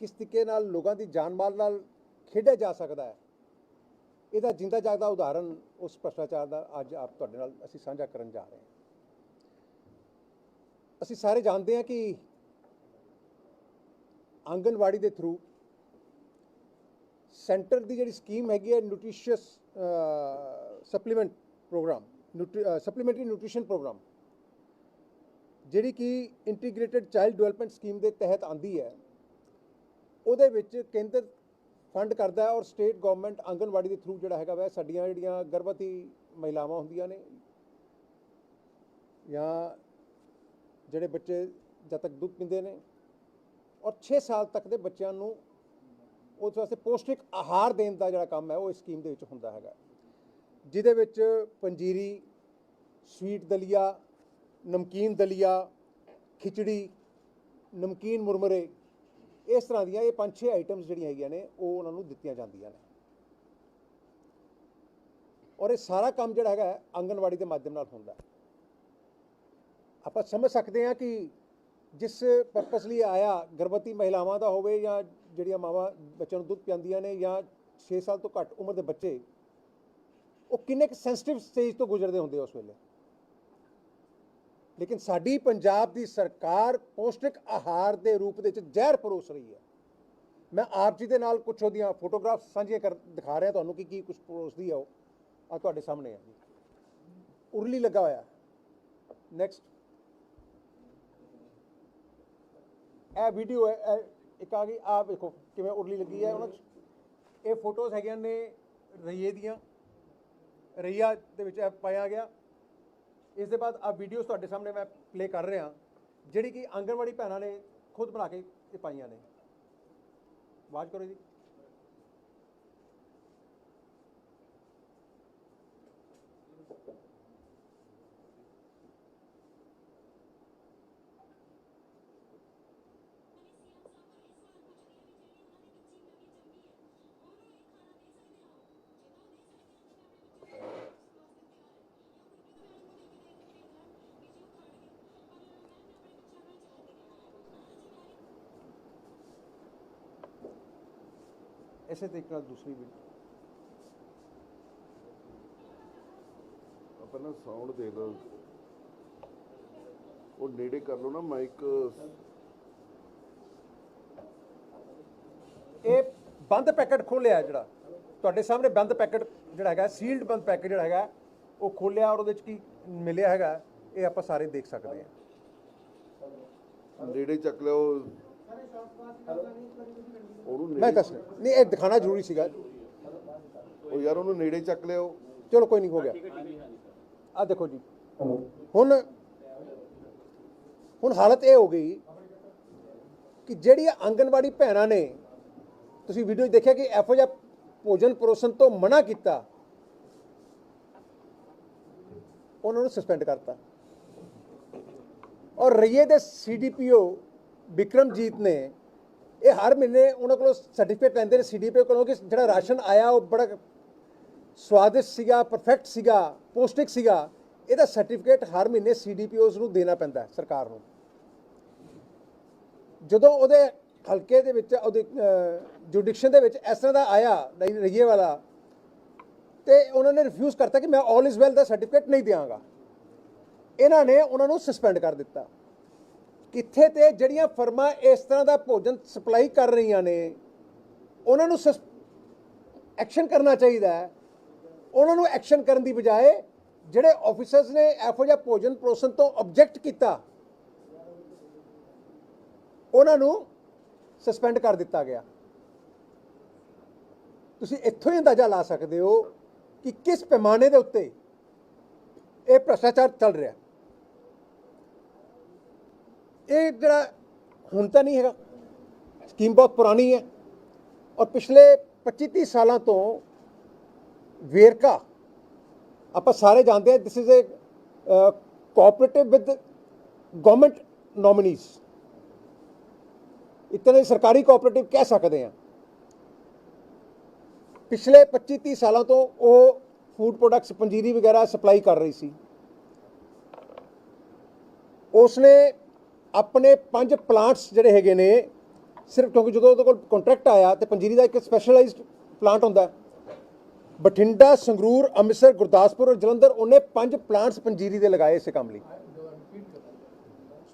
ਕਿਸ ਤਰੀਕੇ ਨਾਲ ਲੋਕਾਂ ਦੀ ਜਾਨ ਮਾਲ ਨਾਲ ਖੇਡਿਆ ਜਾ ਸਕਦਾ ਹੈ? ਇਹਦਾ ਜਿੰਦਾ ਜਾਗਦਾ ਉਦਾਹਰਣ ਉਸ ਭ੍ਰਸ਼ਟਾਚਾਰ ਦਾ ਅੱਜ ਆਪ ਤੁਹਾਡੇ ਨਾਲ ਅਸੀਂ ਸਾਂਝਾ ਕਰਨ ਜਾ ਰਹੇ ਹਾਂ। ਅਸੀਂ ਸਾਰੇ ਜਾਣਦੇ ਹਾਂ ਕਿ ਆਂਗਨਵਾੜੀ ਦੇ ਥਰੂ ਸੈਂਟਰ ਦੀ ਜਿਹੜੀ ਸਕੀਮ ਹੈਗੀ ਹੈ nutritious supplement programme supplementary nutrition programme, ਜਿਹੜੀ ਕਿ ਇੰਟੀਗ੍ਰੇਟਿਡ ਚਾਈਲਡ ਡਿਵੈਲਪਮੈਂਟ ਸਕੀਮ ਦੇ ਤਹਿਤ ਆਂਦੀ ਹੈ। ਉਹਦੇ ਵਿੱਚ ਕੇਂਦਰ ਫੰਡ ਕਰਦਾ ਔਰ ਸਟੇਟ ਗਵਰਨਮੈਂਟ ਆਂਗਨਵਾੜੀ ਦੇ ਥਰੂ ਜਿਹੜਾ ਹੈਗਾ ਵੈ, ਸਾਡੀਆਂ ਜਿਹੜੀਆਂ ਗਰਭਵਤੀ ਮਹਿਲਾਵਾਂ ਹੁੰਦੀਆਂ ਨੇ ਜਾਂ ਜਿਹੜੇ ਬੱਚੇ ਜਦ ਤੱਕ ਦੁੱਧ ਪੀਂਦੇ ਨੇ ਔਰ 6 ਸਾਲ ਤੱਕ ਦੇ ਬੱਚਿਆਂ ਨੂੰ ਉਸ ਵਾਸਤੇ ਪੌਸ਼ਟਿਕ ਆਹਾਰ ਦੇਣ ਦਾ ਜਿਹੜਾ ਕੰਮ ਹੈ, ਉਹ ਇਸ ਸਕੀਮ ਦੇ ਵਿੱਚ ਹੁੰਦਾ ਹੈਗਾ। ਜਿਹਦੇ ਵਿੱਚ ਪੰਜੀਰੀ ਸਵੀਟ ਦਲੀਆ, ਨਮਕੀਨ ਦਲੀਆ, ਖਿਚੜੀ, ਨਮਕੀਨ ਮੁਰਮਰੇ ਇਸ ਤਰ੍ਹਾਂ ਦੀਆਂ ਇਹ ਪੰਜ ਛੇ ਆਈਟਮਸ ਜਿਹੜੀਆਂ ਹੈਗੀਆਂ ਨੇ ਉਹ ਉਹਨਾਂ ਨੂੰ ਦਿੱਤੀਆਂ ਜਾਂਦੀਆਂ ਨੇ। ਔਰ ਇਹ ਸਾਰਾ ਕੰਮ ਜਿਹੜਾ ਹੈਗਾ ਹੈ, ਆਂਗਨਵਾੜੀ ਦੇ ਮਾਧਿਅਮ ਨਾਲ ਹੁੰਦਾ। ਆਪਾਂ ਸਮਝ ਸਕਦੇ ਹਾਂ ਕਿ ਜਿਸ ਪਰਪਸ ਲਈ ਆਇਆ ਗਰਭਵਤੀ ਮਹਿਲਾਵਾਂ ਦਾ ਹੋਵੇ ਜਾਂ ਜਿਹੜੀਆਂ ਮਾਵਾਂ ਬੱਚਿਆਂ ਨੂੰ ਦੁੱਧ ਪਿਆਉਂਦੀਆਂ ਨੇ ਜਾਂ 6 ਸਾਲ ਤੋਂ ਘੱਟ ਉਮਰ ਦੇ ਬੱਚੇ ਉਹ ਕਿੰਨੇ ਕੁ ਸੈਂਸਿਟਿਵ ਸਟੇਜ ਤੋਂ ਗੁਜ਼ਰਦੇ ਹੁੰਦੇ ਉਸ ਵੇਲੇ? ਲੇਕਿਨ ਸਾਡੀ ਪੰਜਾਬ ਦੀ ਸਰਕਾਰ ਪੌਸ਼ਟਿਕ ਆਹਾਰ ਦੇ ਰੂਪ ਦੇ ਵਿੱਚ ਜ਼ਹਿਰ ਪਰੋਸ ਰਹੀ ਹੈ। ਮੈਂ ਆਪ ਜੀ ਦੇ ਨਾਲ ਕੁਝ ਉਹਦੀਆਂ ਫੋਟੋਗ੍ਰਾਫ ਸਾਂਝੀਆਂ ਕਰ ਦਿਖਾ ਰਿਹਾ, ਤੁਹਾਨੂੰ ਕਿ ਕੀ ਕੁਝ ਪਰੋਸਦੀ ਆ ਉਹ। ਆ ਤੁਹਾਡੇ ਸਾਹਮਣੇ ਹੈ ਉਰਲੀ ਲੱਗਾ ਹੋਇਆ। ਨੈਕਸਟ ਇਹ ਵੀਡੀਓ ਹੈ, ਇਹ ਇੱਕ ਆ ਗਈ ਆ ਵੇਖੋ ਕਿਵੇਂ ਉਰਲੀ ਲੱਗੀ ਹੈ ਉਹਨਾਂ 'ਚ। ਇਹ ਫੋਟੋਜ਼ ਹੈਗੀਆਂ ਨੇ ਰਈਏ ਦੀਆਂ। ਰਈਆ ਦੇ ਵਿੱਚ ਇਹ ਪਾਇਆ ਗਿਆ। ਇਸ ਦੇ ਬਾਅਦ ਆ ਵੀਡੀਓਜ਼ ਤੁਹਾਡੇ ਸਾਹਮਣੇ ਮੈਂ ਪਲੇ ਕਰ ਰਿਹਾ। ਜਿਹੜੀ ਕਿ ਆਂਗਣਵਾੜੀ ਭੈਣਾਂ ਨੇ ਖੁਦ ਬਣਾ ਕੇ ਇਹ ਪਾਈਆਂ ਨੇ। ਆਵਾਜ਼ ਕਰੋ ਜੀ। ਇਸੇ ਤਰੀਕੇ ਨਾਲ ਦੂਸਰੀ ਵੀਡੀਓ ਆਪਾਂ ਨਾ ਸਾਊਂਡ ਦੇ ਲਓ ਉਹ ਨੇੜੇ ਕਰ ਲਓ ਨਾ ਮਾਈਕ ਇਹ ਬੰਦ ਪੈਕੇਟ ਖੋਲਿਆ ਜਿਹੜਾ ਤੁਹਾਡੇ ਸਾਹਮਣੇ ਬੰਦ ਪੈਕੇਟ ਜਿਹੜਾ ਹੈਗਾ ਸੀਲਡ ਬੰਦ ਪੈਕੇਟ ਜਿਹੜਾ ਹੈਗਾ ਉਹ ਖੋਲਿਆ ਔਰ ਉਹਦੇ ਵਿੱਚ ਕੀ ਮਿਲਿਆ ਹੈਗਾ ਇਹ ਆਪਾਂ ਸਾਰੇ ਦੇਖ ਸਕਦੇ ਹਾਂ। ਨੇੜੇ ਚੱਕ ਲਿਓ ਉਹਨੂੰ ਮੈਂ ਦੱਸ ਰਿਹਾ। ਨਹੀਂ ਇਹ ਦਿਖਾਣਾ ਜ਼ਰੂਰੀ ਸੀਗਾ। ਉਹ ਯਾਰ ਉਹਨੂੰ ਨੇੜੇ ਚੱਕ ਲਿਓ। ਚਲੋ ਕੋਈ ਨਹੀਂ ਹੋ ਗਿਆ। ਆ ਦੇਖੋ ਜੀ। ਹੁਣ ਹੁਣ ਹਾਲਤ ਇਹ ਹੋ ਗਈ ਕਿ ਜਿਹੜੀ ਆਂਗਨਵਾੜੀ ਭੈਣਾਂ ਨੇ ਤੁਸੀਂ ਵੀਡੀਓ 'ਚ ਦੇਖਿਆ ਕਿ ਇਹੋ ਜਿਹਾ ਭੋਜਨ ਪਰੋਸਣ ਤੋਂ ਮਨਾ ਕੀਤਾ ਉਹਨਾਂ ਨੂੰ ਸਸਪੈਂਡ ਕਰਤਾ। ਔਰ ਰਈਏ ਦੇ ਸੀਡੀਪੀਓ ਵਿਕਰਮਜੀਤ ਨੇ ਇਹ ਹਰ ਮਹੀਨੇ ਉਹਨਾਂ ਕੋਲੋਂ ਸਰਟੀਫਿਕੇਟ ਲੈਂਦੇ ਨੇ ਸੀਡੀਪੀਓ ਕੋਲੋਂ ਕਿ ਜਿਹੜਾ ਰਾਸ਼ਨ ਆਇਆ ਉਹ ਬੜਾ ਸਵਾਦਿਸ਼ਟ ਸੀਗਾ ਪਰਫੈਕਟ ਸੀਗਾ, ਪੌਸ਼ਟਿਕ ਸੀਗਾ, ਇਹਦਾ ਸਰਟੀਫਿਕੇਟ ਹਰ ਮਹੀਨੇ ਸੀਡੀਪੀਓਜ਼ ਨੂੰ ਦੇਣਾ ਪੈਂਦਾ ਸਰਕਾਰ ਨੂੰ। ਜਦੋਂ ਉਹਦੇ ਹਲਕੇ ਦੇ ਵਿੱਚ, ਉਹਦੇ ਜੁਡੀਕਸ਼ਨ ਦੇ ਵਿੱਚ ਇਸ ਤਰ੍ਹਾਂ ਦਾ ਆਇਆ, ਨਹੀਂ ਰਈਏ ਵਾਲਾ, ਤੇ ਉਹਨਾਂ ਨੇ ਰਿਫਿਊਜ਼ ਕਰਤਾ ਕਿ ਮੈਂ ਆਲ ਇਜ਼ ਵੈਲ ਦਾ ਸਰਟੀਫਿਕੇਟ ਨਹੀਂ ਦਿਆਂਗਾ। ਇਹਨਾਂ ਨੇ ਉਹਨਾਂ ਨੂੰ ਸਸਪੈਂਡ ਕਰ ਦਿੱਤਾ। ਕਿੱਥੇ ਤੇ ਜਿਹੜੀਆਂ ਫਰਮਾਂ ਇਸ ਤਰ੍ਹਾਂ ਦਾ ਭੋਜਨ ਸਪਲਾਈ ਕਰ ਰਹੀਆਂ ਨੇ, ਉਹਨਾਂ ਨੂੰ ਐਕਸ਼ਨ ਕਰਨਾ ਚਾਹੀਦਾ ਹੈ। ਉਹਨਾਂ ਨੂੰ ਐਕਸ਼ਨ ਕਰਨ ਦੀ ਬਜਾਏ ਜਿਹੜੇ ਆਫੀਸਰਸ ਨੇ ਇਹੋ ਜਿਹਾ ਭੋਜਨ ਪਰੋਸਣ ਤੋਂ ਆਬਜੈਕਟ ਕੀਤਾ, ਉਹਨਾਂ ਨੂੰ ਸਸਪੈਂਡ ਕਰ ਦਿੱਤਾ ਗਿਆ। ਤੁਸੀਂ ਇੱਥੋਂ ਹੀ ਅੰਦਾਜ਼ਾ ਲਾ ਸਕਦੇ ਹੋ ਕਿ ਕਿਸ ਪੈਮਾਨੇ ਦੇ ਉੱਤੇ ਇਹ ਭ੍ਰਸ਼ਟਾਚਾਰ ਚੱਲ ਰਿਹਾ। ਇਹ ਜਿਹੜਾ ਹੁਣ ਤਾਂ ਨਹੀਂ ਹੈਗਾ ਸਕੀਮ ਬਹੁਤ ਪੁਰਾਣੀ ਹੈ ਔਰ ਪਿਛਲੇ 25 30 ਸਾਲਾਂ ਤੋਂ ਵੇਰਕਾ ਆਪਾਂ ਸਾਰੇ ਜਾਣਦੇ ਹਾਂ this is a cooperative with government nominees ਇਤਨੇ ਸਰਕਾਰੀ ਕੋਆਪਰੇਟਿਵ ਕਹਿ ਸਕਦੇ ਹਾਂ। ਪਿਛਲੇ 25 30 ਸਾਲਾਂ ਤੋਂ ਉਹ ਫੂਡ ਪ੍ਰੋਡਕਟਸ ਪੰਜੀਰੀ ਵਗੈਰਾ ਸਪਲਾਈ ਕਰ ਰਹੀ ਸੀ। ਉਸਨੇ ਆਪਣੇ ਪੰਜ ਪਲਾਂਟਸ ਜਿਹੜੇ ਹੈਗੇ ਨੇ, ਸਿਰਫ ਕਿਉਂਕਿ ਜਦੋਂ ਉਹਦੇ ਕੋਲ ਕੰਟਰੈਕਟ ਆਇਆ ਤੇ ਪੰਜੀਰੀ ਦਾ ਇੱਕ ਸਪੈਸ਼ਲਾਈਜ਼ਡ ਪਲਾਂਟ ਹੁੰਦਾ ਬਠਿੰਡਾ, ਸੰਗਰੂਰ, ਅੰਮ੍ਰਿਤਸਰ, ਗੁਰਦਾਸਪੁਰ ਔਰ ਜਲੰਧਰ, ਉਹਨੇ ਪੰਜ ਪਲਾਂਟਸ ਪੰਜੀਰੀ ਦੇ ਲਗਾਏ ਇਸੇ ਕੰਮ ਲਈ।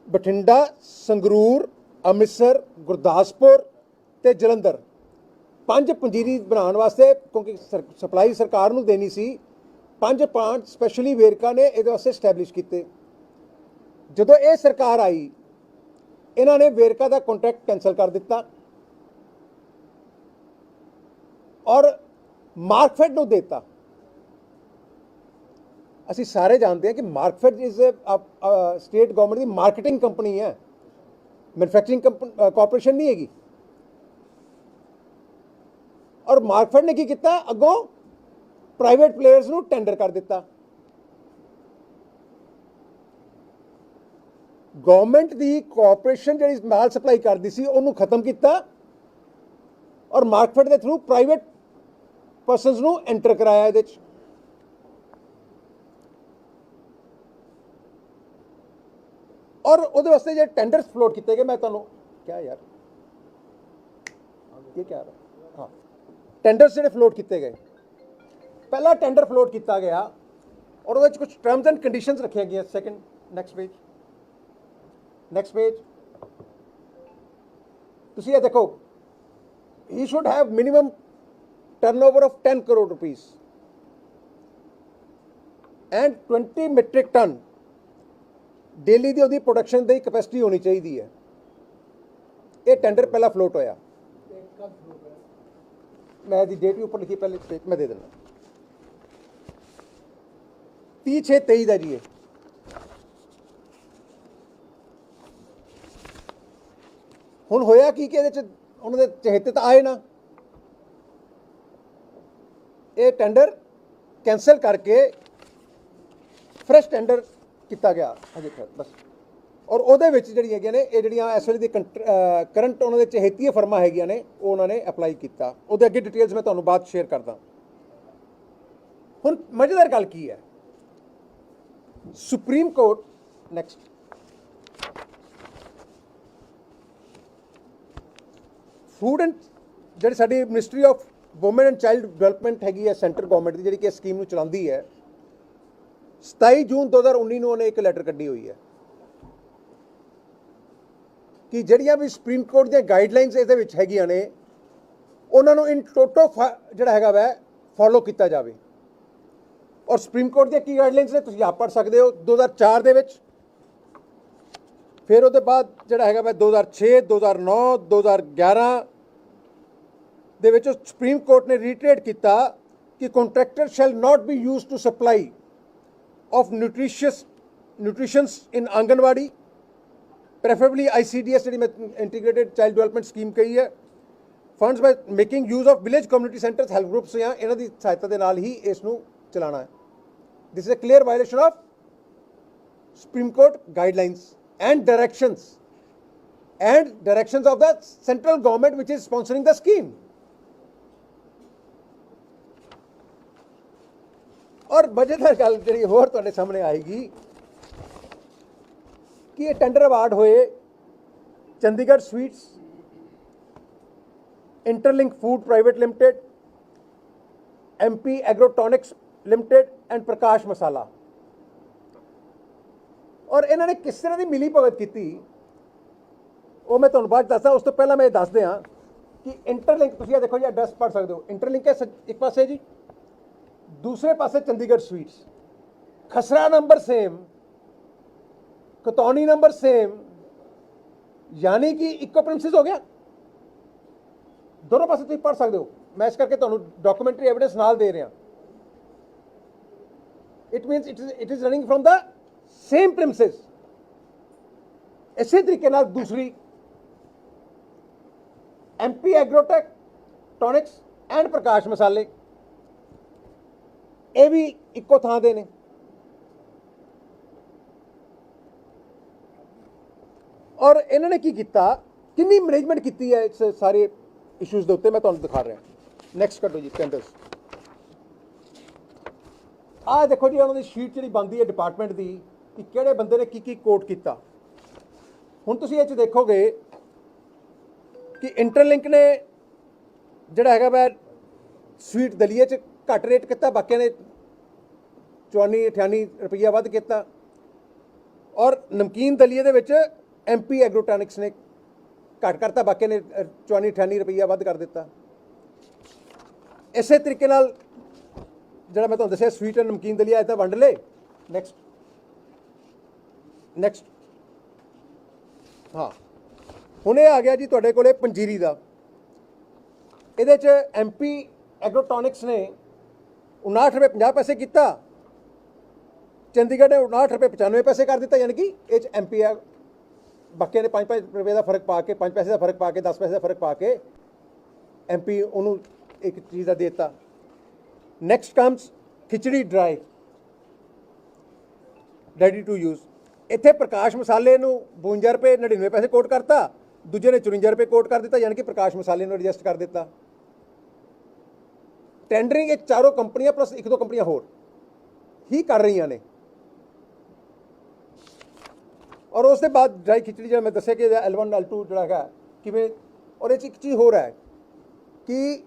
ਬਠਿੰਡਾ, ਸੰਗਰੂਰ, ਅੰਮ੍ਰਿਤਸਰ, ਗੁਰਦਾਸਪੁਰ ਤੇ ਜਲੰਧਰ। ਪੰਜ ਪੰਜੀਰੀ ਬਣਾਉਣ ਵਾਸਤੇ ਕਿਉਂਕਿ ਸਪਲਾਈ ਸਰਕਾਰ ਨੂੰ ਦੇਣੀ ਸੀ, ਪੰਜ ਪਲਾਂਟ ਸਪੈਸ਼ਲੀ ਵੇਰਕਾ ਨੇ ਇਹਦੇ ਵਾਸਤੇ ਸਟੈਬਲਿਸ਼ ਕੀਤੇ। ਜਦੋਂ ਇਹ ਸਰਕਾਰ ਆਈ ਇਹਨਾਂ ਨੇ ਵੇਰਕਾ ਦਾ ਕੰਟਰੈਕਟ ਕੈਨਸਲ ਕਰ ਦਿੱਤਾ। ਔਰ ਮਾਰਕਫੈਡ ਨੂੰ ਦਿੱਤਾ। ਅਸੀਂ ਸਾਰੇ ਜਾਣਦੇ ਹਾਂ ਕਿ ਮਾਰਕਫੈਡ ਇਜ਼ ਸਟੇਟ ਗਵਰਨਮੈਂਟ ਦੀ ਮਾਰਕੀਟਿੰਗ ਕੰਪਨੀ ਹੈ। ਮੈਨੂਫੈਕਚਰਿੰਗ ਕਾਰਪੋਰੇਸ਼ਨ ਨਹੀਂ ਹੈਗੀ। ਔਰ ਮਾਰਕਫੈਡ ਨੇ ਕੀ ਕੀਤਾ? ਅੱਗੋਂ ਪ੍ਰਾਈਵੇਟ ਪਲੇਅਰਸ ਨੂੰ ਟੈਂਡਰ ਕਰ ਦਿੱਤਾ। ਗਵਰਨਮੈਂਟ ਦੀ ਕਾਰਪੋਰੇਸ਼ਨ ਜਿਹੜੀ ਮਾਲ ਸਪਲਾਈ ਕਰਦੀ ਸੀ, ਉਹਨੂੰ ਖਤਮ ਕੀਤਾ ਔਰ ਮਾਰਕਫੈਡ ਦੇ ਥਰੂ ਪ੍ਰਾਈਵੇਟ ਪਰਸਨਸ ਨੂੰ ਐਂਟਰ ਕਰਾਇਆ ਇਹਦੇ ਚ। ਔਰ ਉਹਦੇ ਵਾਸਤੇ ਜਿਹੜੇ ਟੈਂਡਰਸ ਫਲੋਟ ਕੀਤੇ ਗਏ, ਮੈਂ ਤੁਹਾਨੂੰ ਕਿਹਾ ਯਾਰ? ਇਹ ਕਿਆ ਹਾਂ? ਟੈਂਡਰਸ ਜਿਹੜੇ ਫਲੋਟ ਕੀਤੇ ਗਏ। ਪਹਿਲਾ ਟੈਂਡਰ ਫਲੋਟ ਕੀਤਾ ਗਿਆ ਔਰ ਉਹਦੇ ਵਿੱਚ ਕੁਝ ਟਰਮਸ ਐਂਡ ਕੰਡੀਸ਼ਨਸ ਰੱਖੀਆਂ ਗਈਆਂ second next page next page ਤੁਸੀਂ ਇਹ ਦੇਖੋ ਹੀ should have minimum turnover of 10 crore rupees and 20 metric ton daily ਦੀ ਉਹਦੀ ਪ੍ਰੋਡਕਸ਼ਨ ਦੀ ਕਪੈਸਿਟੀ ਹੋਣੀ ਚਾਹੀਦੀ ਹੈ। ਇਹ ਟੈਂਡਰ ਪਹਿਲਾਂ ਫਲੋਟ ਹੋਇਆ। ਮੈਂ ਦੀ ਡੇਟ ਵੀ ਉੱਪਰ ਲਿਖੀ, ਪਹਿਲੇ ਮੈਂ ਦੇ ਦਿੰਦਾ। 30 6 23 ਦਾ ਜੀ ਇਹ। ਹੁਣ ਹੋਇਆ ਕੀ ਕਿ ਇਹਦੇ ਚ ਉਹਨਾਂ ਦੇ ਚਹੇਤੇ ਤਾਂ ਆਏ ਨਾ? ਇਹ ਟੈਂਡਰ ਕੈਨਸਲ ਕਰਕੇ ਫਰੈਸ਼ ਟੈਂਡਰ ਕੀਤਾ ਗਿਆ ਅਜੇ ਤੱਕ, ਬਸ। ਔਰ ਉਹਦੇ ਵਿੱਚ ਜਿਹੜੀਆਂ ਹੈਗੀਆਂ ਨੇ, ਇਹ ਜਿਹੜੀਆਂ ਇਸ ਵੇਲੇ ਦੀ ਕਰੰਟ ਉਹਨਾਂ ਦੇ ਚਹੇਤੀਆਂ ਫਰਮਾਂ ਹੈਗੀਆਂ ਨੇ, ਉਹ ਉਹਨਾਂ ਨੇ ਅਪਲਾਈ ਕੀਤਾ। ਉਹਦੇ ਅੱਗੇ ਡਿਟੇਲਸ ਮੈਂ ਤੁਹਾਨੂੰ ਬਾਅਦ ਸ਼ੇਅਰ ਕਰਦਾ। ਹੁਣ ਮਜ਼ੇਦਾਰ ਗੱਲ ਕੀ ਹੈ? Supreme Court next food and ਜਿਹੜੀ ਸਾਡੀ ministry of women and child development ਹੈਗੀ ਹੈ ਸੈਂਟਰ ਗਵਰਨਮੈਂਟ ਦੀ ਜਿਹੜੀ ਕਿ ਸਕੀਮ ਨੂੰ ਚਲਾਉਂਦੀ ਹੈ 27 ਜੂਨ 2019 ਨੂੰ ਉਹਨੇ ਇੱਕ ਲੈਟਰ ਕੱਢੀ ਹੋਈ ਹੈ। ਕਿ ਜਿਹੜੀਆਂ ਵੀ ਸੁਪਰੀਮ ਕੋਰਟ ਦੀਆਂ ਗਾਈਡਲਾਈਨਸ ਇਹਦੇ ਵਿੱਚ ਹੈਗੀਆਂ ਨੇ, ਉਹਨਾਂ ਨੂੰ ਇਨ ਟੋਟੋ ਜਿਹੜਾ ਹੈਗਾ ਵੈ ਫੋਲੋ ਕੀਤਾ ਜਾਵੇ। ਔਰ ਸੁਪਰੀਮ ਕੋਰਟ ਦੀਆਂ ਕੀ ਗਾਈਡਲਾਈਨਸ ਨੇ, ਤੁਸੀਂ ਆਪ ਪੜ੍ਹ ਸਕਦੇ ਹੋ 2004 ਦੇ ਵਿੱਚ। ਫਿਰ ਉਹਦੇ ਬਾਅਦ ਜਿਹੜਾ ਹੈਗਾ ਵੈ 2006 2009 2011 ਦੇ ਵਿੱਚ ਸੁਪਰੀਮ ਕੋਰਟ ਨੇ ਰੀਟਰੇਟ ਕੀਤਾ ਕਿ contractor shall not be used to supply of nutritious, nutritions in anganwadi. Preferably ICDS ਜਿਹੜੀ ਮੈਂ ਇੰਟੀਗ੍ਰੇਟਿਡ ਚਾਈਲਡ ਡਿਵੈਲਪਮੈਂਟ ਸਕੀਮ ਕਹੀ ਹੈ। Funds by making use of village community centres help groups ਜਾਂ ਇਹਨਾਂ ਦੀ ਸਹਾਇਤਾ ਦੇ ਨਾਲ ਹੀ ਇਸ ਨੂੰ ਚਲਾਉਣਾ ਹੈ। This is a clear violation of Supreme Court guidelines and directions and directions of the central government, which is sponsoring the scheme ਔਰ ਮਜ਼ੇਦਾਰ ਗੱਲ ਜਿਹੜੀ ਹੋਰ ਤੁਹਾਡੇ ਸਾਹਮਣੇ ਆਏਗੀ ਕਿ ਇਹ ਟੈਂਡਰ ਅਵਾਰਡ ਹੋਏ Chandigarh sweets interlink food private limited MP agrotonics limited and Prakash Masala ਔਰ ਇਹਨਾਂ ਨੇ ਕਿਸ ਤਰ੍ਹਾਂ ਦੀ ਮਿਲੀ ਭਗਤ ਕੀਤੀ, ਉਹ ਮੈਂ ਤੁਹਾਨੂੰ ਬਾਅਦ ਦੱਸਦਾ, ਉਸ ਤੋਂ ਪਹਿਲਾਂ ਮੈਂ ਇਹ ਦੱਸ ਦਿਆਂ ਕਿ ਇੰਟਰਲਿੰਕ ਤੁਸੀਂ ਇਹ ਦੇਖੋ ਜੀ ਐਡਰੈਸ ਪੜ੍ਹ ਸਕਦੇ ਹੋ। ਇੰਟਰਲਿੰਕ ਹੈ ਸੱਜ- ਇੱਕ ਪਾਸੇ ਜੀ। ਦੂਸਰੇ ਪਾਸੇ ਚੰਡੀਗੜ੍ਹ ਸਵੀਟਸ ਖਸਰਾ ਨੰਬਰ ਸੇਮ ਕਤੌਣੀ ਨੰਬਰ ਸੇਮ ਯਾਨੀ ਕਿ ਇੱਕੋ ਪ੍ਰਿੰਸਿਸ ਹੋ ਗਿਆ। ਦੋਨੋਂ ਪਾਸੇ ਤੁਸੀਂ ਪੜ੍ਹ ਸਕਦੇ ਹੋ। ਮੈਂ ਇਸ ਕਰਕੇ ਤੁਹਾਨੂੰ ਡਾਕੂਮੈਂਟਰੀ ਐਵੀਡੈਂਸ ਨਾਲ ਦੇ ਰਿਹਾ। It means it is it is running firm the same ਪ੍ਰਿੰਸਿਸ ਇਸੇ ਤਰੀਕੇ ਨਾਲ ਦੂਸਰੀ ਐਮਪੀ ਐਗਰੋਟੈਕ ਟੋਨਿਕਸ ਐਂਡ ਪ੍ਰਕਾਸ਼ ਮਸਾਲੇ। ਇਹ ਵੀ ਇੱਕੋ ਥਾਂ ਦੇ ਨੇ। ਔਰ ਇਹਨਾਂ ਨੇ ਕੀ ਕੀਤਾ? ਕਿੰਨੀ ਮੈਨੇਜਮੈਂਟ ਕੀਤੀ ਹੈ ਇਸ ਸਾਰੇ ਇਸ਼ੂਜ਼ ਦੇ ਉੱਤੇ? ਮੈਂ ਤੁਹਾਨੂੰ ਦਿਖਾ ਰਿਹਾ। ਨੈਕਸਟ ਕੱਢੋ ਜੀ ਟੈਂਡਰਸ ਆਹ ਦੇਖੋ ਜੀ, ਉਹਨਾਂ ਦੀ ਸ਼ੀਟ ਜਿਹੜੀ ਬੰਦੀ ਹੈ ਡਿਪਾਰਟਮੈਂਟ ਦੀ, ਕਿ ਕਿਹੜੇ ਬੰਦੇ ਨੇ ਕੀ ਕੀ ਕੋਟ ਕੀਤਾ। ਹੁਣ ਤੁਸੀਂ ਇਹ ਚ ਦੇਖੋਗੇ ਕਿ ਇੰਟਰਲਿੰਕ ਨੇ ਜਿਹੜਾ ਹੈਗਾ ਵੈ ਸਵੀਟ ਦਲੀਏ ਚ ਘੱਟ ਰੇਟ ਕੀਤਾ, ਬਾਕੀਆਂ ਨੇ 54 98 ਰੁਪਈਆ ਵੱਧ ਕੀਤਾ। ਔਰ ਨਮਕੀਨ ਦਲੀਏ ਦੇ ਵਿੱਚ ਐਮਪੀ ਐਗਰੋਟੈਨਿਕਸ ਨੇ ਘੱਟ ਕਰਤਾ, ਬਾਕੀਆਂ ਨੇ 54 98 ਰੁਪਈਆ ਵੱਧ ਕਰ ਦਿੱਤਾ। ਇਸੇ ਤਰੀਕੇ ਨਾਲ ਜਿਹੜਾ ਮੈਂ ਤੁਹਾਨੂੰ ਦੱਸਿਆ ਸਵੀਟ ਐਂਡ ਨਮਕੀਨ ਦਲੀਆ, ਇਹ ਤਾਂ ਵੰਡ ਲੇ ਨੈਕਸਟ ਨੈਕਸਟ ਹਾਂ। ਹੁਣ ਇਹ ਆ ਗਿਆ ਜੀ ਤੁਹਾਡੇ ਕੋਲੇ ਪੰਜੀਰੀ ਦਾ। ਇਹਦੇ ਚ ਐਮਪੀ ਐਗਰੋਟੋਨਿਕਸ ਨੇ 59 ਰੁਪਏ 50 ਪੈਸੇ ਕੀਤਾ। ਚੰਡੀਗੜ੍ਹ ਨੇ 59 ਰੁਪਏ 95 ਪੈਸੇ ਕਰ ਦਿੱਤਾ, ਯਾਨੀ ਕਿ ਇਹ ਚ ਐਮਪੀ ਆ, ਬਾਕੀਆਂ ਨੇ 5 ਰੁਪਏ ਦਾ ਫ਼ਰਕ ਪਾ ਕੇ 5 ਪੈਸੇ ਦਾ ਫ਼ਰਕ ਪਾ ਕੇ 10 ਪੈਸੇ ਦਾ ਫ਼ਰਕ ਪਾ ਕੇ ਐਮਪੀ ਉਹਨੂੰ ਇੱਕ ਚੀਜ਼ ਦਾ ਦੇ ਦਿੱਤਾ। Next comes khichdi dry ready to use ਇੱਥੇ ਪ੍ਰਕਾਸ਼ ਮਸਾਲੇ ਨੂੰ 52 ਰੁਪਏ 99 ਪੈਸੇ ਕੋਟ ਕਰਤਾ, ਦੂਜੇ ਨੇ 54 ਰੁਪਏ ਕੋਟ ਕਰ ਦਿੱਤਾ, ਯਾਨੀ ਕਿ ਪ੍ਰਕਾਸ਼ ਮਸਾਲੇ ਨੂੰ ਐਡਜਸਟ ਕਰ ਦਿੱਤਾ। ਟੈਂਡਰਿੰਗ ਇਹ ਚਾਰੋਂ ਕੰਪਨੀਆਂ ਪਲੱਸ ਇੱਕ ਦੋ ਕੰਪਨੀਆਂ ਹੋਰ। ਹੀ ਕਰ ਰਹੀਆਂ ਨੇ। ਔਰ ਉਸ ਦੇ ਬਾਅਦ ਡਰਾਈ ਖਿਚੜੀ ਜਿਹੜਾ ਮੈਂ ਦੱਸਿਆ ਕਿ ਇਹਦਾ L1 L2 ਜਿਹੜਾ ਹੈਗਾ, ਕਿਵੇਂ ਔਰ ਇਹ 'ਚ ਇੱਕ ਚੀਜ਼ ਹੋਰ ਹੈ ਕਿ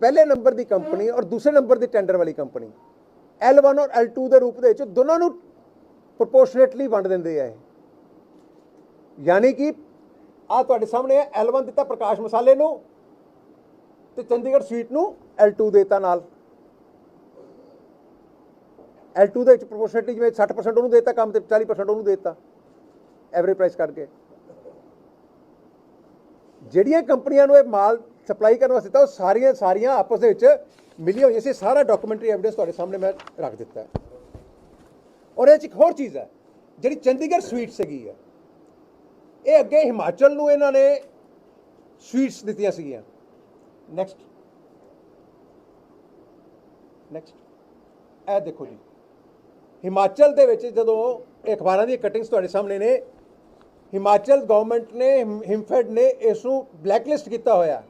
ਪਹਿਲੇ ਨੰਬਰ ਦੀ ਕੰਪਨੀ ਔਰ ਦੂਸਰੇ ਨੰਬਰ ਦੀ ਟੈਂਡਰ ਵਾਲੀ ਕੰਪਨੀ L1 ਔਰ L2 ਦੇ ਰੂਪ ਦੇ ਵਿੱਚ ਦੋਨਾਂ ਨੂੰ ਪ੍ਰੋਪੋਰਸ਼ਨੇਟਲੀ ਵੰਡ ਦਿੰਦੇ ਆ ਯਾਨੀ ਕਿ ਆ ਤੁਹਾਡੇ ਸਾਹਮਣੇ ਹੈ L1 ਦਿੱਤਾ ਪ੍ਰਕਾਸ਼ ਮਸਾਲੇ ਨੂੰ ਤੇ ਚੰਡੀਗੜ੍ਹ ਸਵੀਟ ਨੂੰ L2 ਦੇਤਾ ਨਾਲ। L2 ਦੇ ਵਿੱਚ ਪ੍ਰੋਪੋਰਸ਼ਨੇਟਲੀ ਜਿਵੇਂ 60% ਉਹਨੂੰ ਦੇਤਾ, ਕੰਮ ਤੇ 40% ਉਹਨੂੰ ਦੇਤਾ। ਐਵਰੇਜ ਪ੍ਰਾਈਸ ਕਰਕੇ। ਜਿਹੜੀਆਂ ਕੰਪਨੀਆਂ ਨੂੰ ਇਹ ਮਾਲ ਸਪਲਾਈ ਕਰਨ ਵਾਸਤੇ ਤਾਂ ਉਹ ਸਾਰੀਆਂ ਸਾਰੀਆਂ ਆਪਸ ਦੇ ਵਿੱਚ ਮਿਲੀਆਂ ਹੋਈਆਂ ਸੀ। ਸਾਰਾ ਡਾਕੂਮੈਂਟਰੀ ਐਵੀਡੈਂਸ ਤੁਹਾਡੇ ਸਾਹਮਣੇ ਮੈਂ ਰੱਖ ਦਿੱਤਾ ਹੈ। ਔਰ ਇਹ 'ਚ ਇੱਕ ਹੋਰ ਚੀਜ਼ ਹੈ, ਜਿਹੜੀ ਚੰਡੀਗੜ੍ਹ ਸਵੀਟਸ ਸੀਗੀ ਹੈ। ਇਹ ਅੱਗੇ ਹਿਮਾਚਲ ਨੂੰ ਇਹਨਾਂ ਨੇ ਸਵੀਟਸ ਦਿੱਤੀਆਂ ਸੀਗੀਆਂ। ਨੈਕਸਟ ਨੈਕਸਟ ਇਹ ਦੇਖੋ ਜੀ। ਹਿਮਾਚਲ ਦੇ ਵਿੱਚ ਜਦੋਂ ਇਹ ਅਖਬਾਰਾਂ ਦੀਆਂ ਕਟਿੰਗਸ ਤੁਹਾਡੇ ਸਾਹਮਣੇ ਨੇ, ਹਿਮਾਚਲ ਗਵਰਨਮੈਂਟ ਨੇ, ਹਿਮ- ਹਿਮਫੈਡ ਨੇ ਇਸ ਨੂੰ ਬਲੈਕਲਿਸਟ ਕੀਤਾ ਹੋਇਆ।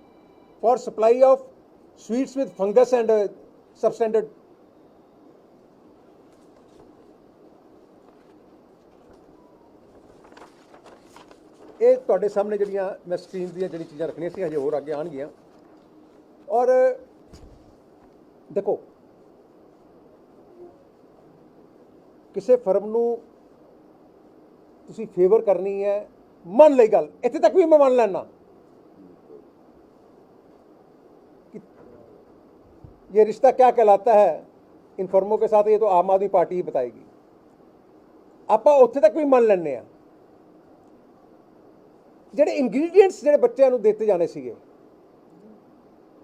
For supply of sweets with fungus and substandard ਇਹ ਤੁਹਾਡੇ ਸਾਹਮਣੇ ਜਿਹੜੀਆਂ ਮੈਂ ਸਕਰੀਨ ਦੀਆਂ ਜਿਹੜੀ ਚੀਜ਼ਾਂ ਰੱਖਣੀਆਂ ਸੀ, ਹਜੇ ਹੋਰ ਅੱਗੇ ਆਉਣਗੀਆਂ। ਔਰ ਦੇਖੋ ਕਿਸੇ ਫਰਮ ਨੂੰ ਤੁਸੀਂ ਫੇਵਰ ਕਰਨੀ ਹੈ ਮੰਨ ਲਈ ਗੱਲ ਇੱਥੇ ਤੱਕ ਵੀ ਮੈਂ ਮੰਨ ਲੈਣਾ कि ये रिश्ता क्या कहलाता है इन फर्मों के साथ ये तो आम आदमी पार्टी ही बताएगी ਆਪਾਂ ਉੱਥੇ ਤੱਕ ਵੀ ਮੰਨ ਲੈਂਦੇ ਆ ਜਿਹੜੇ ਇੰਗਰੀਡੀਅੰਟਸ ਜਿਹੜੇ ਬੱਚਿਆਂ ਨੂੰ ਦਿੱਤੇ ਜਾਣੇ ਸੀਗੇ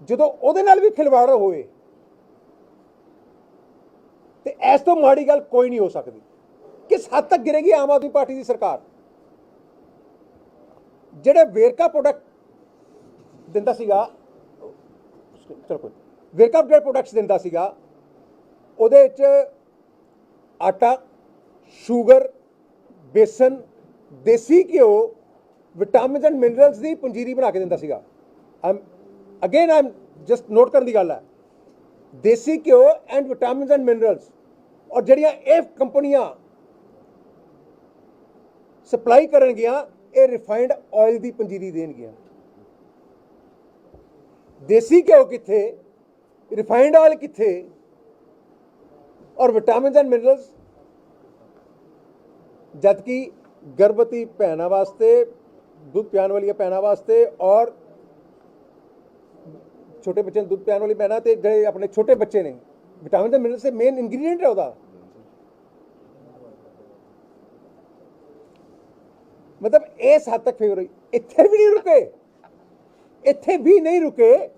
ਜਦੋਂ ਉਹਦੇ ਨਾਲ ਵੀ ਖਿਲਵਾੜ ਹੋਏ ਤੇ ਇਸ ਤੋਂ ਮਾੜੀ ਗੱਲ ਕੋਈ ਨਹੀਂ ਹੋ ਸਕਦੀ ਕਿਸ ਹੱਦ ਤੱਕ ਗਿਰੇਗੀ ਆਮ ਆਦਮੀ ਪਾਰਟੀ ਦੀ ਸਰਕਾਰ। ਜਿਹੜੇ ਵੇਰਕਾ ਪ੍ਰੋਡਕਟ ਦਿੰਦਾ ਸੀਗਾ, ਚਲੋ ਕੋਈ ਵੇਰਕਾ ਜਿਹੜੇ ਪ੍ਰੋਡਕਟਸ ਦਿੰਦਾ ਸੀਗਾ, ਉਹਦੇ ਵਿੱਚ ਆਟਾ, ਸ਼ੂਗਰ, ਬੇਸਨ, ਦੇਸੀ ਘਿਓ, ਵਿਟਾਮਿਨਸ ਐਂਡ ਮਿਨਰਲਸ ਦੀ ਪੰਜੀਰੀ ਬਣਾ ਕੇ ਦਿੰਦਾ ਸੀਗਾ। ਅਗੇਨ ਆਮ ਜਸਟ ਨੋਟ ਕਰਨ ਦੀ ਗੱਲ ਹੈ ਦੇਸੀ ਘਿਓ ਐਂਡ ਵਿਟਾਮਿਨਸ ਐਂਡ ਮਿਨਰਲਸ ਔਰ ਜਿਹੜੀਆਂ ਇਹ ਕੰਪਨੀਆਂ ਸਪਲਾਈ ਕਰਨਗੀਆਂ ਇਹ ਰਿਫਾਈਨਡ ਆਇਲ ਦੀ ਪੰਜੀਰੀ ਦੇਣਗੀਆਂ ਦੇਸੀ ਘਿਓ ਕਿੱਥੇ ਰਿਫਾਈਨਡ ਆਇਲ ਕਿੱਥੇ ਔਰ ਵਿਟਾਮਿਨਸ ਐਂਡ ਮਿਨਰਲਸ ਜਦ ਕਿ ਗਰਭਵਤੀ ਭੈਣਾਂ ਵਾਸਤੇ ਦੁੱਧ ਪਿਆਉਣ ਵਾਲੀਆਂ ਭੈਣਾਂ ਵਾਸਤੇ ਔਰ ਛੋਟੇ ਬੱਚੇ ਨੂੰ ਦੁੱਧ ਪਿਆਉਣ ਵਾਲੀ ਭੈਣਾਂ ਤੇ ਜਿਹੜੇ ਆਪਣੇ ਛੋਟੇ ਬੱਚੇ ਨੇ ਵਿਟਾਮਿਨ ਤੇ ਮਿਨਰਲਸ ਦੇ ਮੇਨ ਇੰਗਰੀਡੀਐਂਟ ਹੈ ਉਹਦਾ। ਮਤਲਬ ਇਸ ਹੱਦ ਤੱਕ ਫੇਵਰ ਹੋਈ। ਇੱਥੇ ਵੀ ਨਹੀਂ ਰੁਕੇ। ਇੱਥੇ ਵੀ ਨਹੀਂ ਰੁਕੇ।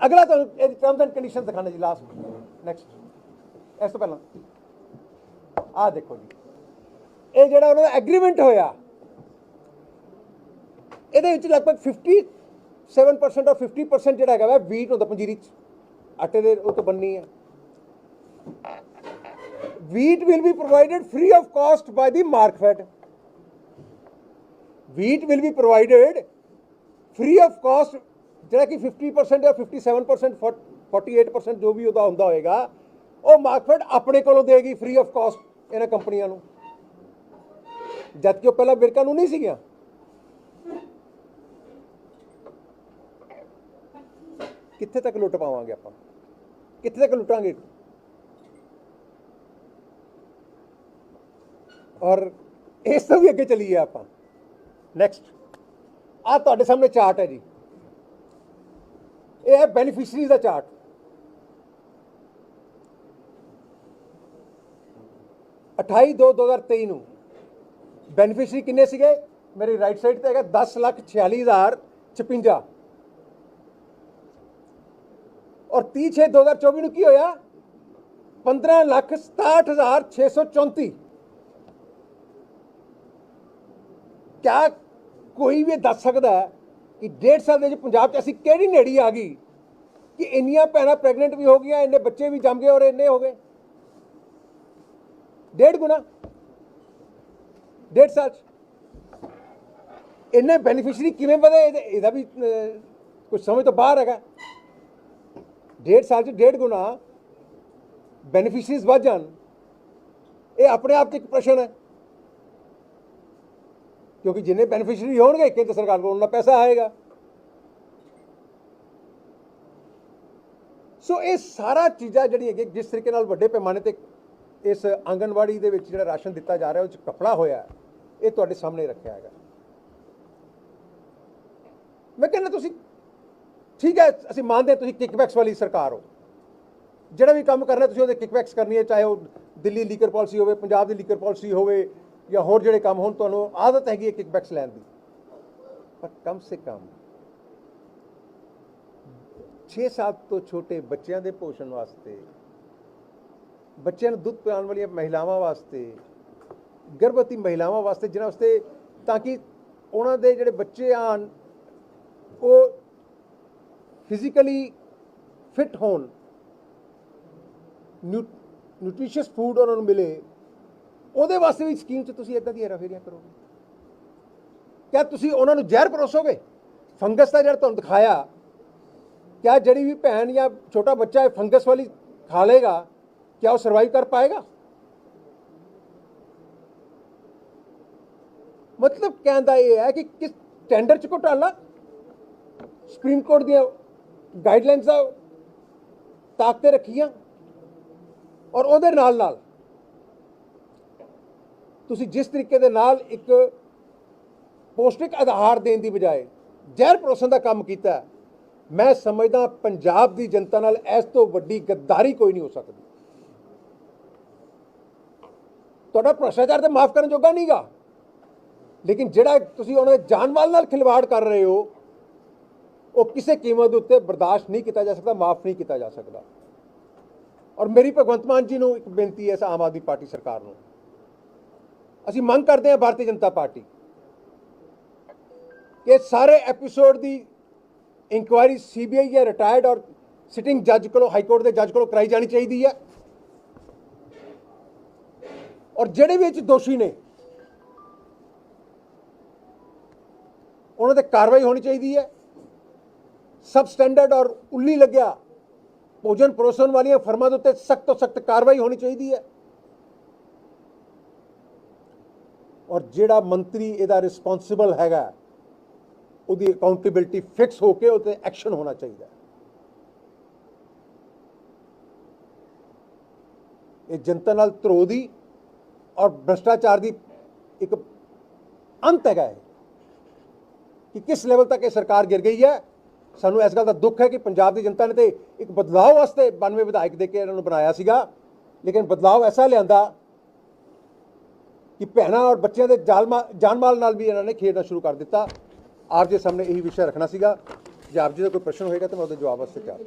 ਅਗਲਾ ਤੁਹਾਨੂੰ ਇਹ ਟਰਮਸ ਐਂਡ ਕੰਡੀਸ਼ਨ ਦਿਖਾਣਾ ਜੀ ਲਾਸਟ ਨੈਕਸਟ ਇਸ ਤੋਂ ਪਹਿਲਾਂ। ਆ ਦੇਖੋ ਜੀ। ਇਹ ਜਿਹੜਾ ਉਹਨਾਂ ਦਾ ਐਗਰੀਮੈਂਟ ਹੋਇਆ, ਇਹਦੇ ਵਿੱਚ ਲਗਭਗ 57% ਔਰ 50% ਜਿਹੜਾ ਹੈਗਾ ਵਾ ਵੀਟ ਹੁੰਦਾ ਪੰਜੀਰੀ ਚ। ਆਟੇ ਦੇ ਉਹ ਤੋਂ ਬੰਨੀ ਹੈ wheat will be provided free of cost by the markfed wheat will be provided free of cost, ਜਿਹੜਾ ਕਿ 50% ਜਾਂ 57% 48% ਜੋ ਵੀ ਉਹਦਾ ਹੁੰਦਾ ਹੋਏਗਾ, ਉਹ ਮਾਰਕਫੈਡ ਆਪਣੇ ਕੋਲੋਂ ਦੇਗੀ ਫ੍ਰੀ ਆਫ ਕਾਸਟ ਇਹਨਾਂ ਕੰਪਨੀਆਂ ਨੂੰ। ਜਦ ਕਿ ਉਹ ਪਹਿਲਾਂ ਬਿਰਕਾਂ ਨੂੰ ਨਹੀਂ ਸੀਗੀਆਂ। ਕਿੱਥੇ ਤੱਕ ਲੁੱਟ ਪਾਵਾਂਗੇ ਆਪਾਂ? ਕਿੱਥੇ ਤੱਕ ਲੁੱਟਾਂਗੇ? ਔਰ ਇਸ ਤੋਂ ਵੀ ਅੱਗੇ ਚਲੀਏ ਆਪਾਂ। ਨੈਕਸਟ ਆ ਤੁਹਾਡੇ ਸਾਹਮਣੇ ਚਾਰਟ ਹੈ ਜੀ। ਇਹ ਹੈ ਬੈਨੀਫੀਸ਼ਰੀਜ਼ ਦਾ ਚਾਰਟ। ਅਠਾਈ ਦੋ 2023 ਨੂੰ ਬੈਨੀਫੀਸ਼ਰੀ ਕਿੰਨੇ ਸੀਗੇ? ਮੇਰੀ ਰਾਈਟ ਸਾਈਡ ਤੇ ਹੈਗਾ 10 ਲੱਖ 46 ਹਜ਼ਾਰ 56 ਔਰ 30 6 2024 ਨੂੰ ਕੀ ਹੋਇਆ? 15 ਲੱਖ 67 ਹਜ਼ਾਰ 634 ਕਿਆ ਕੋਈ ਵੀ ਦੱਸ ਸਕਦਾ ਕਿ ਡੇਢ ਸਾਲ ਦੇ ਵਿੱਚ ਪੰਜਾਬ 'ਚ ਅਸੀਂ ਕਿਹੜੀ ਨੇੜੀ ਆ ਗਈ ਕਿ ਇੰਨੀਆਂ ਭੈਣਾਂ ਪ੍ਰੈਗਨੈਂਟ ਵੀ ਹੋ ਗਈਆਂ ਇੰਨੇ ਬੱਚੇ ਵੀ ਜੰਮ ਗਏ ਔਰ ਇੰਨੇ ਹੋ ਗਏ? ਡੇਢ ਗੁਣਾ। ਡੇਢ ਸਾਲ 'ਚ। ਇੰਨੇ ਬੈਨੀਫੀਸ਼ਰੀ ਕਿਵੇਂ ਵਧੇ? ਇਹਦਾ ਵੀ ਅਹ, ਕੁਝ ਸਮਝ ਤੋਂ ਬਾਹਰ ਹੈਗਾ। ਡੇਢ ਸਾਲ 'ਚ ਡੇਢ ਗੁਣਾ ਬੈਨੀਫੀਸ਼ਰੀਜ਼ ਵੱਧ ਜਾਣ। ਇਹ ਆਪਣੇ ਆਪ 'ਚ ਇੱਕ ਪ੍ਰਸ਼ਨ ਹੈ। ਕਿਉਂਕਿ ਜਿੰਨੇ ਬੈਨੀਫੀਸ਼ਰੀ ਹੋਣਗੇ ਕੇਂਦਰ ਸਰਕਾਰ ਕੋਲ ਉਹਨਾਂ ਪੈਸਾ ਆਏਗਾ। ਸੋ ਇਹ ਸਾਰਾ ਚੀਜ਼ਾਂ ਜਿਹੜੀ ਹੈਗੀ ਜਿਸ ਤਰੀਕੇ ਨਾਲ ਵੱਡੇ ਪੈਮਾਨੇ ਤੇ ਇਸ ਆਂਗਨਵਾੜੀ ਦੇ ਵਿੱਚ ਜਿਹੜਾ ਰਾਸ਼ਨ ਦਿੱਤਾ ਜਾ ਰਿਹਾ, ਉਹ ਚ ਕਪੜਾ ਹੋਇਆ ਇਹ ਤੁਹਾਡੇ ਸਾਹਮਣੇ ਰੱਖਿਆ ਹੈਗਾ। ਮੈਂ ਕਹਿੰਦਾ, ਤੁਸੀਂ ਠੀਕ ਹੈ, ਅਸੀਂ ਮੰਨਦੇ ਹਾਂ ਤੁਸੀਂ ਕਿਕਬੈਕਸ ਵਾਲੀ ਸਰਕਾਰ ਹੋ। ਜਿਹੜਾ ਵੀ ਕੰਮ ਕਰਨਾ, ਤੁਸੀਂ ਉਹਦੇ ਕਿਕਬੈਕਸ ਕਰਨੀ ਹੈ ਚਾਹੇ ਉਹ ਦਿੱਲੀ ਲੀਕਰ ਪਾਲਿਸੀ ਹੋਵੇ, ਪੰਜਾਬ ਦੀ ਲੀਕਰ ਪਾਲਿਸੀ ਹੋਵੇ, ਜਾਂ ਹੋਰ ਜਿਹੜੇ ਕੰਮ ਹੋਣ, ਤੁਹਾਨੂੰ ਆਦਤ ਹੈਗੀ ਹੈ ਕਿਕਬੈਕਸ ਲੈਣ ਦੀ। ਪਰ ਕਮ ਸੇ ਕਮ 6 ਸਾਲ ਤੋਂ ਛੋਟੇ ਬੱਚਿਆਂ ਦੇ ਪੋਸ਼ਣ ਵਾਸਤੇ, ਬੱਚਿਆਂ ਨੂੰ ਦੁੱਧ ਪਿਲਾਉਣ ਵਾਲੀਆਂ ਮਹਿਲਾਵਾਂ ਵਾਸਤੇ, ਗਰਭਵਤੀ ਮਹਿਲਾਵਾਂ ਵਾਸਤੇ ਜਿਹਨਾਂ ਵਾਸਤੇ ਤਾਂ ਕਿ ਉਹਨਾਂ ਦੇ ਜਿਹੜੇ ਬੱਚੇ ਆਣ ਉਹ ਫਿਜ਼ੀਕਲੀ ਫਿਟ ਹੋਣ ਨਿਊਟ੍ਰੀਸ਼ੀਅਸ ਫੂਡ ਉਹਨਾਂ ਨੂੰ ਮਿਲੇ, ਉਹਦੇ ਵਾਸਤੇ ਵੀ ਸਕੀਮ 'ਚ ਤੁਸੀਂ ਇਦਾਂ ਦੀਆਂ ਰਫੇਰੀਆਂ ਕਰੋਗੇ। ਕਿਆ ਤੁਸੀਂ ਉਹਨਾਂ ਨੂੰ ਜ਼ਹਿਰ ਪਰੋਸੋਗੇ? ਫੰਗਸ ਦਾ ਜਿਹੜਾ ਤੁਹਾਨੂੰ ਦਿਖਾਇਆ, ਕਿਆ ਜਿਹੜੀ ਵੀ ਭੈਣ ਜਾਂ ਛੋਟਾ ਬੱਚਾ ਇਹ ਫੰਗਸ ਵਾਲੀ ਖਾ ਲੇਗਾ ਕਿਆ ਉਹ ਸਰਵਾਈਵ ਕਰ ਪਾਏਗਾ? ਮਤਲਬ ਕਹਿੰਦਾ ਇਹ ਹੈ ਕਿ ਕਿਸ ਟੈਂਡਰ 'ਚ ਘੁਟਾਲਾ ਸੁਪਰੀਮ ਕੋਰਟ ਦੀਆਂ ਗਾਈਡਲਾਈਨਸ ਦਾ ਤਾਕਤੇ ਰੱਖੀਆਂ ਔਰ ਉਹਦੇ ਨਾਲ ਨਾਲ ਤੁਸੀਂ ਜਿਸ ਤਰੀਕੇ ਦੇ ਨਾਲ ਇੱਕ ਪੌਸ਼ਟਿਕ ਆਧਾਰ ਦੇਣ ਦੀ ਬਜਾਏ ਜ਼ਹਿਰ ਪਰੋਸਣ ਦਾ ਕੰਮ ਕੀਤਾ, ਮੈਂ ਸਮਝਦਾ ਪੰਜਾਬ ਦੀ ਜਨਤਾ ਨਾਲ ਇਸ ਤੋਂ ਵੱਡੀ ਗੱਦਾਰੀ ਕੋਈ ਨਹੀਂ ਹੋ ਸਕਦੀ। ਤੁਹਾਡਾ ਭ੍ਰਸ਼ਟਾਚਾਰ ਤੇ ਮਾਫ ਕਰਨ ਜੋਗਾ ਨਹੀਂਗਾ। ਲੇਕਿਨ ਜਿਹੜਾ ਤੁਸੀਂ ਉਹਨਾਂ ਦੇ ਜਾਨ ਮਾਲ ਨਾਲ ਖਿਲਵਾੜ ਕਰ ਰਹੇ ਹੋ ਉਹ ਕਿਸੇ ਕੀਮਤ ਦੇ ਉੱਤੇ ਬਰਦਾਸ਼ਤ ਨਹੀਂ ਕੀਤਾ ਜਾ ਸਕਦਾ, ਮਾਫ ਨਹੀਂ ਕੀਤਾ ਜਾ ਸਕਦਾ। ਔਰ ਮੇਰੀ ਭਗਵੰਤ ਮਾਨ ਜੀ ਨੂੰ ਇੱਕ ਬੇਨਤੀ ਹੈ ਇਸ ਆਮ ਆਦਮੀ ਪਾਰਟੀ ਸਰਕਾਰ ਨੂੰ। ਅਸੀਂ ਮੰਗ ਕਰਦੇ ਹਾਂ ਭਾਰਤੀ ਜਨਤਾ ਪਾਰਟੀ ਕਿ ਸਾਰੇ ਐਪੀਸੋਡ ਦੀ ਇਨਕੁਆਇਰੀ ਸੀਬੀਆਈ ਜਾਂ ਰਿਟਾਇਰਡ ਔਰ ਸਿਟਿੰਗ ਜੱਜ ਕੋਲੋਂ ਹਾਈ ਕੋਰਟ ਦੇ ਜੱਜ ਕੋਲੋਂ ਕਰਾਈ ਜਾਣੀ ਚਾਹੀਦੀ ਹੈ। ਔਰ ਜਿਹੜੇ ਵੀ ਇਹ ਦੋਸ਼ੀ ਨੇ, ਉਹਨਾਂ ਤੇ ਕਾਰਵਾਈ ਹੋਣੀ ਚਾਹੀਦੀ ਹੈ। ਸਬ ਸਟੈਂਡਰਡ ਔਰ ਉੱਲੀ ਲੱਗਿਆ, ਭੋਜਨ ਪਰੋਸਣ ਵਾਲੀਆਂ ਫਰਮਾਂ ਦੇ ਉੱਤੇ ਸਖਤ ਤੋਂ ਸਖਤ ਕਾਰਵਾਈ ਹੋਣੀ ਚਾਹੀਦੀ ਹੈ। ਔਰ ਜਿਹੜਾ ਮੰਤਰੀ ਇਹਦਾ ਰਿਸਪੌਂਸਿਬਲ ਹੈਗਾ, ਉਹਦੀ ਅਕਾਊਂਟੇਬਿਲਟੀ ਫਿਕਸ ਹੋ ਕੇ ਉਹਤੇ ਐਕਸ਼ਨ ਹੋਣਾ ਚਾਹੀਦਾ। ਇਹ ਜਨਤਾ ਨਾਲ ਧਰੋ ਦੀ ਔਰ ਭ੍ਰਸ਼ਟਾਚਾਰ ਦੀ ਇੱਕ ਅੰਤ ਹੈਗਾ ਹੈ ਕਿ ਕਿਸ ਲੈਵਲ ਤੱਕ ਇਹ ਸਰਕਾਰ ਗਿਰ ਗਈ ਹੈ ਸਾਨੂੰ ਇਸ ਗੱਲ ਦਾ ਦੁੱਖ ਹੈ ਕਿ ਪੰਜਾਬ ਦੀ ਜਨਤਾ ਨੇ ਤੇ ਇੱਕ ਬਦਲਾਅ ਵਾਸਤੇ 92 ਵਿਧਾਇਕ ਦੇ ਕੇ ਇਹਨਾਂ ਨੂੰ ਬਣਾਇਆ ਸੀਗਾ। ਲੇਕਿਨ ਬਦਲਾਅ ਐਸਾ ਲਿਆਂਦਾ ਕਿ ਭੈਣਾਂ ਔਰ ਬੱਚਿਆਂ ਦੇ ਜਾਲਮਾ ਜਾਨਮਾਲ ਨਾਲ ਵੀ ਇਹਨਾਂ ਨੇ ਖੇਡਣਾ ਸ਼ੁਰੂ ਕਰ ਦਿੱਤਾ। ਆਪ ਜੀ ਸਾਹਮਣੇ ਇਹੀ ਵਿਸ਼ਾ ਰੱਖਣਾ ਸੀਗਾ। ਜੇ ਆਪ ਜੀ ਦਾ ਕੋਈ ਪ੍ਰਸ਼ਨ ਹੋਏਗਾ ਤਾਂ ਮੈਂ ਉਹਦੇ ਜਵਾਬ ਵਾਸਤੇ ਤਿਆਰ।